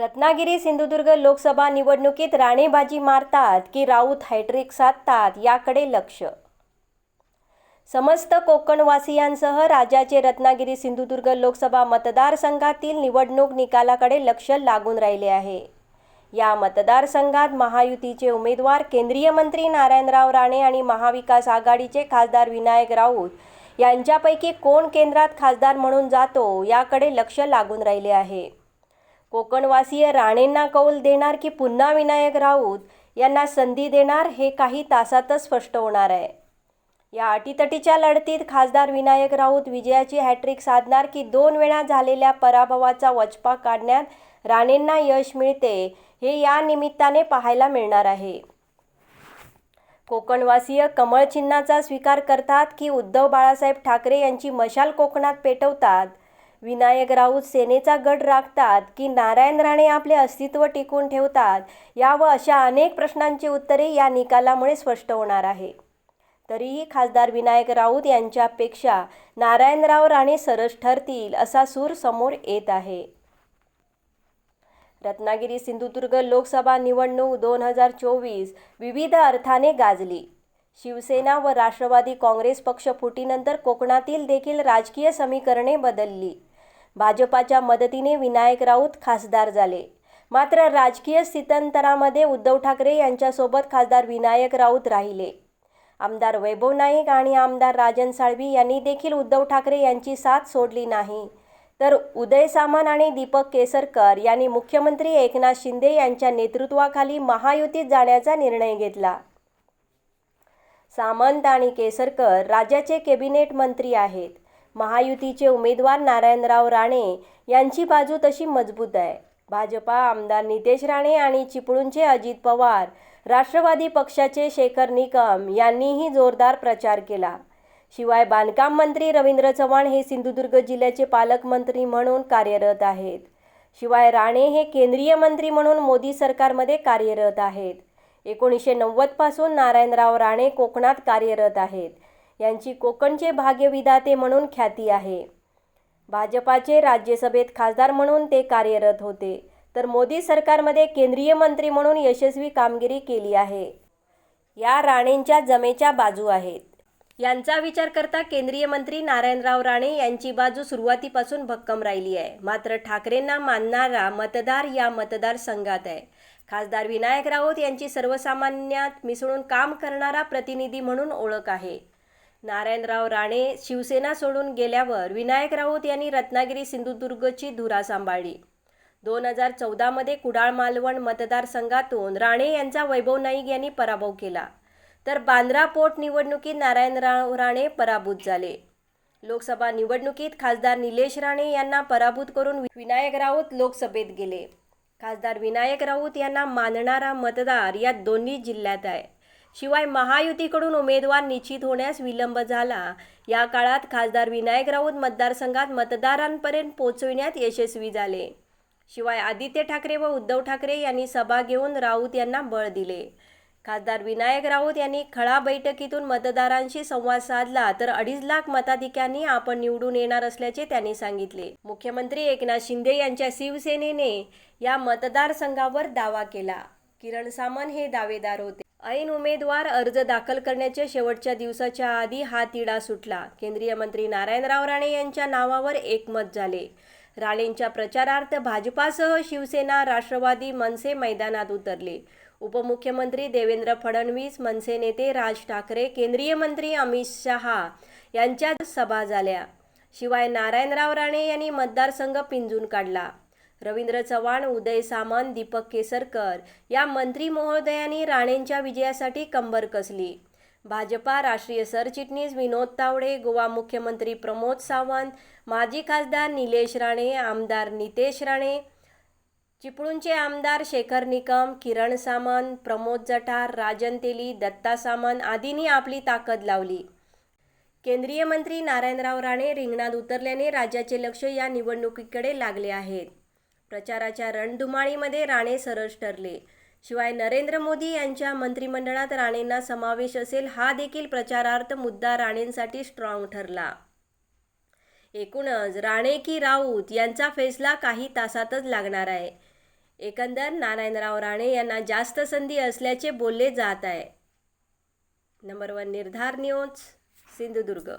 रत्नागिरी सिंधुदुर्ग लोकसभा निवडणुकीत राणेबाजी मारतात की राऊत हॅट्रिक साधतात याकडे लक्ष. समस्त कोकणवासियांसह राज्याचे रत्नागिरी सिंधुदुर्ग लोकसभा मतदारसंघातील निवडणूक निकालाकडे लक्ष लागून राहिले आहे. या मतदारसंघात महायुतीचे उमेदवार केंद्रीय मंत्री नारायणराव राणे आणि महाविकास आघाडीचे खासदार विनायक राऊत यांच्यापैकी कोण केंद्रात खासदार म्हणून जातो याकडे लक्ष लागून राहिले आहे. कोकणवासीय राणेंना कौल देणार की पुन्हा विनायक राऊत यांना संधी देणार हे काही तासातच स्पष्ट होणार आहे. या अटीतटीच्या लढतीत खासदार विनायक राऊत विजयाची हॅट्रिक साधणार की दोन वेळा झालेल्या पराभवाचा वचपा काढण्यात राणेंना यश मिळते हे या निमित्ताने पाहायला मिळणार आहे. कोकणवासीय कमळ चिन्हाचा स्वीकार करतात की उद्धव बाळासाहेब ठाकरे यांची मशाल कोकणात पेटवतात विनायक राऊत सेनेचा गड राखतात की नारायण राणे आपले अस्तित्व टिकून ठेवतात या व अशा अनेक प्रश्नांची उत्तरे या निकालामुळे स्पष्ट होणार आहे. तरीही खासदार विनायक राऊत यांच्यापेक्षा नारायणराव राणे सरस ठरतील असा सूर समोर येत आहे. रत्नागिरी सिंधुदुर्ग लोकसभा निवडणूक दोन हजार चोवीस विविध अर्थाने गाजली. शिवसेना व राष्ट्रवादी काँग्रेस पक्ष फुटीनंतर कोकणातील देखील राजकीय समीकरणे बदलली. भाजपाच्या मदतीने विनायक राऊत खासदार झाले. मात्र राजकीय स्थित्यंतरामध्ये उद्धव ठाकरे यांच्यासोबत खासदार विनायक राऊत राहिले. आमदार वैभव नाईक आणि आमदार राजन साळवी यांनी देखील उद्धव ठाकरे यांची साथ सोडली नाही. तर उदय सामंत आणि दीपक केसरकर यांनी मुख्यमंत्री एकनाथ शिंदे यांच्या नेतृत्वाखाली महायुतीत जाण्याचा निर्णय घेतला. सामंत आणि केसरकर राज्याचे कॅबिनेट मंत्री आहेत. महायुतीचे उमेदवार नारायणराव राणे यांची बाजू तशी मजबूत आहे. भाजपा आमदार नितेश राणे आणि चिपळूणचे अजित पवार राष्ट्रवादी पक्षाचे शेखर निकम यांनीही जोरदार प्रचार केला. शिवाय बांधकाम मंत्री रवींद्र चव्हाण हे सिंधुदुर्ग जिल्ह्याचे पालकमंत्री म्हणून कार्यरत आहेत. शिवाय राणे हे केंद्रीय मंत्री म्हणून मोदी सरकारमध्ये कार्यरत आहेत. एकोणीसशे नव्वदपासून नारायणराव राणे कोकणात कार्यरत आहेत. यांची कोकणचे भाग्यविधाते म्हणून ख्याती आहे. भाजपाचे राज्यसभेत खासदार म्हणून ते कार्यरत होते. तर मोदी सरकारमध्ये केंद्रीय मंत्री म्हणून यशस्वी कामगिरी केली आहे. या राणेंच्या जमेच्या बाजू आहेत. यांचा विचार करता केंद्रीय मंत्री नारायणराव राणे यांची बाजू सुरुवातीपासून भक्कम राहिली आहे. मात्र ठाकरेंना मानणारा मतदार या मतदारसंघात आहे. खासदार विनायक राऊत यांची सर्वसामान्यात मिसळून काम करणारा प्रतिनिधी म्हणून ओळख आहे. नारायणराव राणे शिवसेना सोडून गेल्यावर विनायक राऊत यांनी रत्नागिरी सिंधुदुर्गची धुरा सांभाळली. दोन हजार चौदामध्ये कुडाळ मालवण मतदारसंघातून राणे यांचा वैभव नाईक यांनी पराभव केला. तर बांद्रा पोटनिवडणुकीत नारायणराव राणे पराभूत झाले. लोकसभा निवडणुकीत खासदार निलेश राणे यांना पराभूत करून विनायक राऊत लोकसभेत गेले. खासदार विनायक राऊत यांना मानणारा मतदार या दोन्ही जिल्ह्यात आहे. शिवाय महायुतीकडून उमेदवार निश्चित होण्यास विलंब झाला. या काळात खासदार विनायक राऊत मतदारसंघात मतदारांपर्यंत पोहोचविण्यात यशस्वी झाले. शिवाय आदित्य ठाकरे व उद्धव ठाकरे यांनी सभा घेऊन राऊत यांना बळ दिले. खासदार विनायक राऊत यांनी खळा बैठकीतून मतदारांशी संवाद साधला तर अडीच लाख मताधिक्यांनी आपण निवडून येणार असल्याचे त्यांनी सांगितले. मुख्यमंत्री एकनाथ शिंदे यांच्या शिवसेनेने या मतदारसंघावर दावा केला. किरण सामन हे दावेदार होते. ऐन उमेदवार अर्ज दाखल करण्याच्या शेवटच्या दिवसाच्या आधी हा तिढा सुटला. केंद्रीय मंत्री नारायणराव राणे यांच्या नावावर एकमत झाले. राणेंच्या प्रचारार्थ भाजपासह शिवसेना राष्ट्रवादी मनसे मैदानात उतरले. उपमुख्यमंत्री देवेंद्र फडणवीस मनसे नेते राज ठाकरे केंद्रीय मंत्री अमित शहा यांच्या सभा झाल्या. शिवाय नारायणराव राणे यांनी मतदारसंघ पिंजून काढला. रवींद्र चव्हाण उदय सामंत दीपक केसरकर या मंत्री महोदयांनी राणेंच्या विजयासाठी कंबर कसली? भाजपा राष्ट्रीय सरचिटणीस विनोद तावडे गोवा मुख्यमंत्री प्रमोद सावंत माजी खासदार निलेश राणे आमदार नितेश राणे चिपळूणचे आमदार शेखर निकम किरण सामंत प्रमोद जठार राजन तेली दत्ता सामंत आदींनी आपली ताकद लावली. केंद्रीय मंत्री नारायणराव राणे रिंगणात उतरल्याने राज्याचे लक्ष या निवडणुकीकडे लागले आहेत. प्रचाराच्या रणधुमाळीमध्ये राणे सरस ठरले. शिवाय नरेंद्र मोदी यांच्या मंत्रिमंडळात राणेंना समावेश असेल हा देखील प्रचारार्थ मुद्दा राणेंसाठी स्ट्रॉंग ठरला. एकूणच राणे की राऊत यांचा फैसला काही तासातच लागणार आहे. एकंदर नारायणराव राणे यांना जास्त संधी असल्याचे बोलले जात आहे. Number one Nirdhar news Sindhudurg.